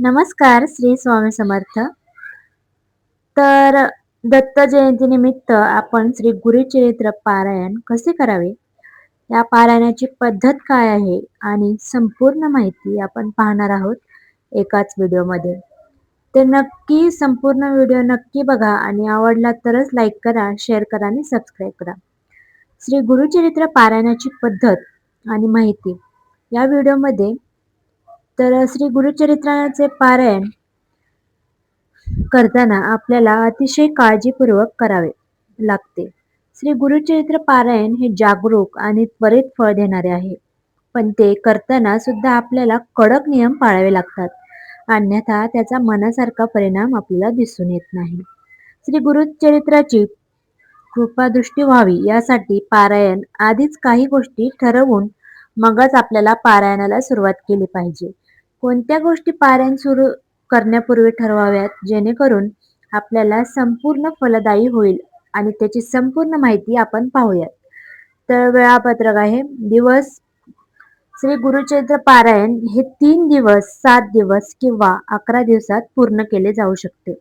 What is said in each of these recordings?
नमस्कार श्री स्वामी समर्थ. तर दत्त जयंतीनिमित्त आपण श्री गुरुचरित्र पारायण कसे करावे? या पारायणाची पद्धत काय आहे आणि संपूर्ण माहिती आपण पाहणार आहोत एकाच व्हिडिओमध्ये. तर नक्की संपूर्ण व्हिडिओ नक्की बघा आणि आवडला तरच लाईक करा शेअर करा आणि सबस्क्राईब करा. श्री गुरुचरित्र पारायणाची पद्धत आणि माहिती या व्हिडिओमध्ये तर श्री गुरुचरित्राचे पारायण करताना आपल्याला अतिशय काळजीपूर्वक करावे लागते. श्री गुरुचरित्र पारायण हे जागरूक आणि त्वरित फळ देणारे आहे. पण ते करताना सुद्धा आपल्याला कडक नियम पाळावे लागतात. अन्यथा त्याचा मनासारखा परिणाम आपल्याला दिसून येत नाही. श्री गुरुचरित्राची कृपादृष्टी व्हावी यासाठी पारायण आधीच काही गोष्टी ठरवून मगच आपल्याला पारायणाला सुरुवात केली पाहिजे. कोणत्या गोष्टी पारायण सुरू करण्यापूर्वी ठरवाव्यात? जेणेकरून आपल्याला संपूर्ण फलदायी होईल आणि त्याची संपूर्ण माहिती आपण पाहूयात. तर वेळापत्रक आहे. दिवस श्री गुरुचरित्र पारायण हे तीन दिवस सात दिवस किंवा अकरा दिवसात पूर्ण केले जाऊ शकते.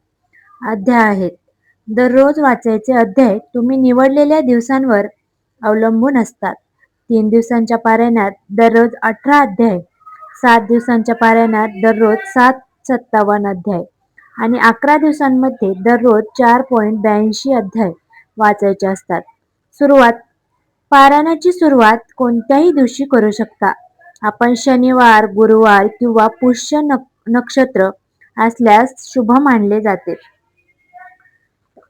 अध्याय आहेत. दररोज वाचायचे अध्याय तुम्ही निवडलेल्या दिवसांवर अवलंबून असतात. तीन दिवसांच्या पारायणात दररोज अठरा अध्याय सात दिवसांच्या पारायणात दररोज सात सत्तावन्न अध्याय. आणि अकरा दिवसांमध्ये दररोज चार पॉईंट ब्याऐंशी अध्याय वाचायचे असतात. सुरुवात पारायणाची सुरुवात कोणत्याही दिवशी करू शकता. आपण शनिवार गुरुवार किंवा पुष्य नक्षत्र असल्यास शुभ मानले जाते.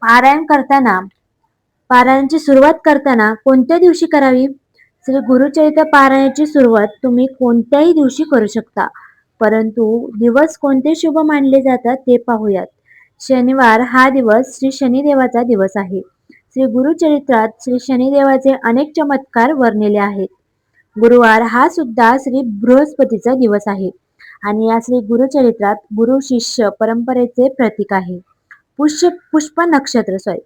पारायण करताना पारायणाची सुरुवात करताना कोणत्या दिवशी करावी? श्री गुरुचरित्र पारायणाची सुरुवात तुम्ही कोणत्याही दिवशी करू शकता. परंतु दिवस कोणते शुभ मानले जातात ते पाहूयात. शनिवार हा दिवस श्री शनिदेवाचा दिवस आहे. श्री गुरुचरित्रात श्री शनिदेवाचे अनेक चमत्कार वर्णिले आहेत. गुरुवार हा सुद्धा श्री बृहस्पतीचा दिवस आहे. आणि या श्री गुरुचरित्रात गुरु शिष्य परंपरेचे प्रतीक आहे. पुष्य पुष्प नक्षत्र सॉरी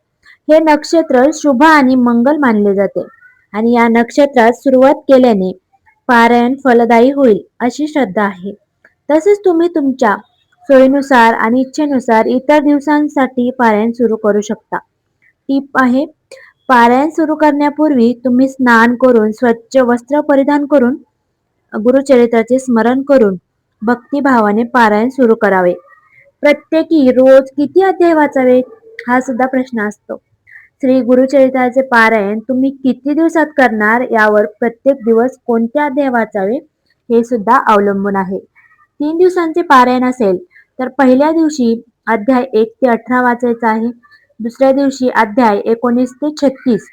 हे नक्षत्र शुभ आणि मंगल मानले जाते. आणि या नक्षत्रात सुरुवात केल्याने पारायण फलदायी होईल अशी श्रद्धा आहे. तसेच तुम्ही तुमच्या सोयीनुसार आणि इच्छेनुसार इतर दिवसांसाठी पारायण सुरू करू शकता. टीप आहे पारायण सुरू करण्यापूर्वी तुम्ही स्नान करून स्वच्छ वस्त्र परिधान करून गुरुचरित्राचे स्मरण करून भक्तिभावाने पारायण सुरू करावे. प्रत्येकी रोज किती अध्याय वाचावे? हा सुद्धा प्रश्न असतो. श्री गुरुचरित्राचे पारायण तुम्ही किती दिवसात करणार? यावर प्रत्येक दिवस कोणते अध्याय वाचावे हे सुद्धा अवलंबून आहे. तीन दिवसांचे पारायण असेल तर पहिल्या दिवशी अध्याय एक ते अठरा वाचायचा आहे. दुसऱ्या दिवशी अध्याय एकोणीस ते छत्तीस.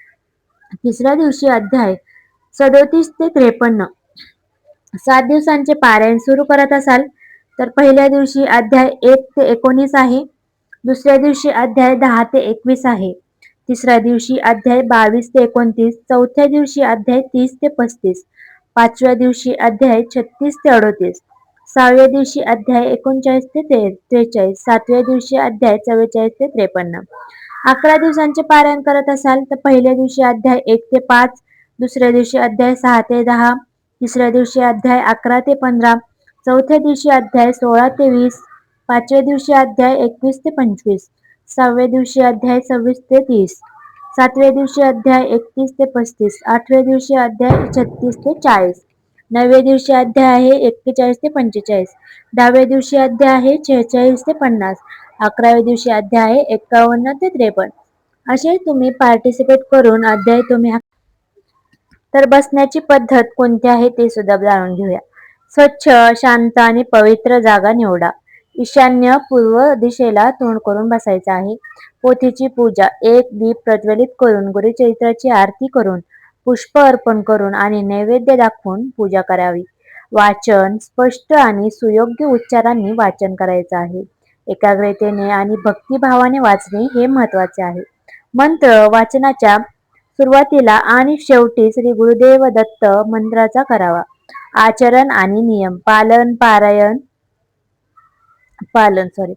तिसऱ्या दिवशी अध्याय सदोतीस ते त्रेपन्न. सात दिवसांचे पारायण सुरू करत असाल तर पहिल्या दिवशी अध्याय एक ते एकोणीस आहे. दुसऱ्या दिवशी अध्याय दहा ते एकवीस आहे. तिसऱ्या दिवशी अध्याय बावीस ते एकोणतीस चौथ्या दिवशी अध्याय तीस ते पस्तीस पाचव्या दिवशी अध्याय छत्तीस ते अडोतीस सहाव्या दिवशी अध्याय एकोणचाळीस ते त्रेचाळीस सातव्या दिवशी अध्याय चव्वेचाळीस ते त्रेपन्न अकरा दिवसांचे पारायण करत असाल तर पहिल्या दिवशी अध्याय एक ते पाच दुसऱ्या दिवशी अध्याय सहा ते दहा तिसऱ्या दिवशी अध्याय अकरा ते पंधरा चौथ्या दिवशी अध्याय सोळा ते वीस पाचव्या दिवशी अध्याय एकवीस ते पंचवीस सहाव्या दिवशी अध्याय सव्वीस ते तीस. सातव्या दिवशी अध्याय एकतीस ते पस्तीस. आठव्या दिवशी अध्याय छत्तीस ते चाळीस. नवव्या दिवशी अध्याय आहे एक्केचाळीस ते पंचेचाळीस. दहाव्या दिवशी अध्याय आहे शेहेचाळीस ते पन्नास. अकराव्या दिवशी अध्याय आहे एकावन्न ते त्रेपन्न. असे तुम्ही पार्टिसिपेट करून अध्याय तुम्ही तर बसण्याची पद्धत कोणती आहे ते सुद्धा जाणून घेऊया. स्वच्छ शांत आणि पवित्र जागा निवडा. ईशान्य पूर्व दिशेला तोंड करून बसायचं आहे. पोथीची पूजा एक दीप प्रज्वलित करून गुरुचरित्राची आरती करून पुष्प अर्पण करून आणि नैवेद्य दाखवून पूजा करावी. वाचन स्पष्ट आणि सुयोग्य उच्चारांनी वाचन करायचं आहे. एकाग्रतेने आणि भक्तिभावाने वाचणे हे महत्त्वाचे आहे. मंत्र वाचनाच्या सुरुवातीला आणि शेवटी श्री गुरुदेव दत्त मंत्राचा करावा. आचरण आणि नियम पालन पारायण पालन सॉरी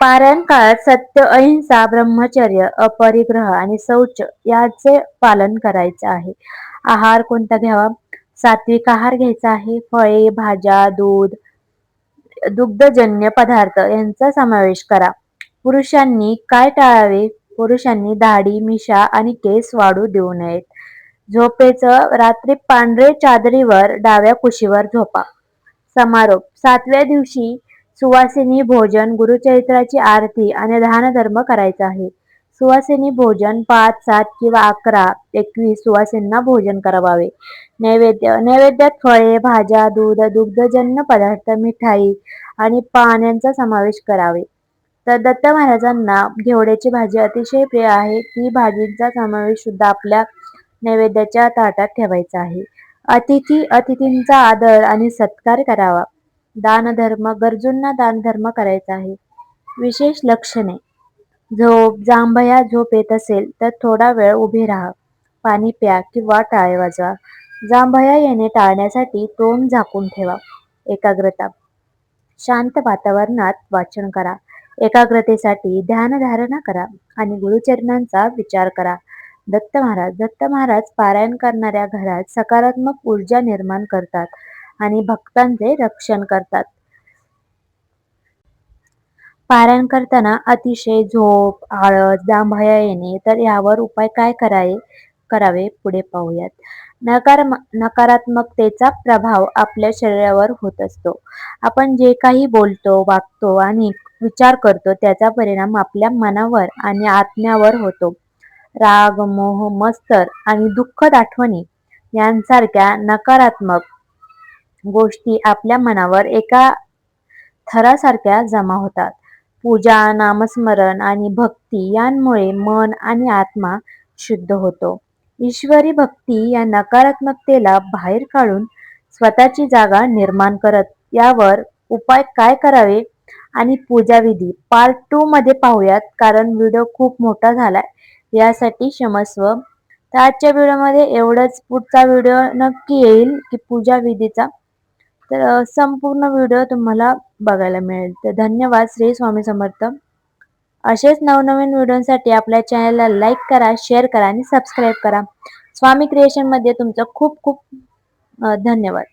पारायण काळात सत्य अहिंसा ब्रह्मचर्य अपरिग्रह आणि शौच याचे पालन करायचे आहे. आहार कोणता घ्यावा? सात्विक आहार घ्यायचा आहे. फळे भाज्या दूध दुग्धजन्य पदार्थ यांचा समावेश करा. पुरुषांनी काय टाळावे? पुरुषांनी दाढी मिशा आणि केस वाढू देऊ नयेत. झोपेचं रात्री पांढरे चादरीवर डाव्या कुशीवर झोपा. समारोप. सातव्या दिवशी सुवासिनी भोजन गुरुचरित्राची आरती आणि दानधर्म करायचा आहे. सुवासिनी भोजन पाच सात किंवा अकरा एकवीस सुवासिनींना भोजन करावावे. नैवेद्य नैवेद्यात फळे भाज्या दूध दुग्धजन्य पदार्थ मिठाई आणि पान यांचा समावेश करावे. तर दत्त महाराजांना घेवड्याची भाजी अतिशय प्रिय आहे. ती भाजींचा समावेश सुद्धा आपल्या नैवेद्याच्या ताटात ठेवायचा आहे. अतिथी अतिथींचा आदर आणि सत्कार करावा. दानधर्म गरजूंना दानधर्म करायचा आहे. विशेष लक्षणे. झोप जांभया झोप येत असेल तर थोडा वेळ उभे राहा. पाणी प्या किंवा टाळे वाजवा. जांभया येणे टाळण्यासाठी तोंड झाकून ठेवा. एकाग्रता. शांत वातावरणात वाचन करा. एकाग्रतेसाठी ध्यानधारणा करा आणि गुरुचरणांचा विचार करा. दत्त महाराज दत्त महाराज पारायण करणाऱ्या घरात सकारात्मक ऊर्जा निर्माण करतात. आणि भक्तांचे रक्षण करतात. पारायण करताना अतिशय झोप आळस जांभया येणे तर यावर उपाय काय करावे करावे पुढे पाहूयात. नकार नकारात्मकतेचा प्रभाव आपल्या शरीरावर होत असतो. आपण जे काही बोलतो वागतो आणि विचार करतो त्याचा परिणाम आपल्या मनावर आणि आत्म्यावर होतो. राग मोह मस्तर आणि दुःखद आठवणी यांसारख्या नकारात्मक गोष्टी आपल्या मनावर एका थरासारख्या जमा होतात. पूजा नामस्मरण आणि भक्ती यांमुळे मन आणि आत्मा शुद्ध होतो. ईश्वरी भक्ती या नकारात्मकतेला बाहेर काढून स्वतःची जागा निर्माण करत यावर उपाय काय करावे आणि पूजाविधी पार्ट टू मध्ये पाहूयात कारण व्हिडिओ खूप मोठा झालाय. यासाठी क्षमस्व. तर आजच्या व्हिडिओमध्ये एवढंच. पुढचा व्हिडिओ नक्की येईल की पूजा विधीचा तर संपूर्ण व्हिडिओ तुम्हाला बघायला मिळेल. तर धन्यवाद. श्री स्वामी समर्थ. असेच नवनवीन व्हिडिओसाठी आपल्या चॅनलला लाईक करा शेअर करा आणि सबस्क्राईब करा. स्वामी क्रिएशनमध्ये तुमचं खूप खूप धन्यवाद.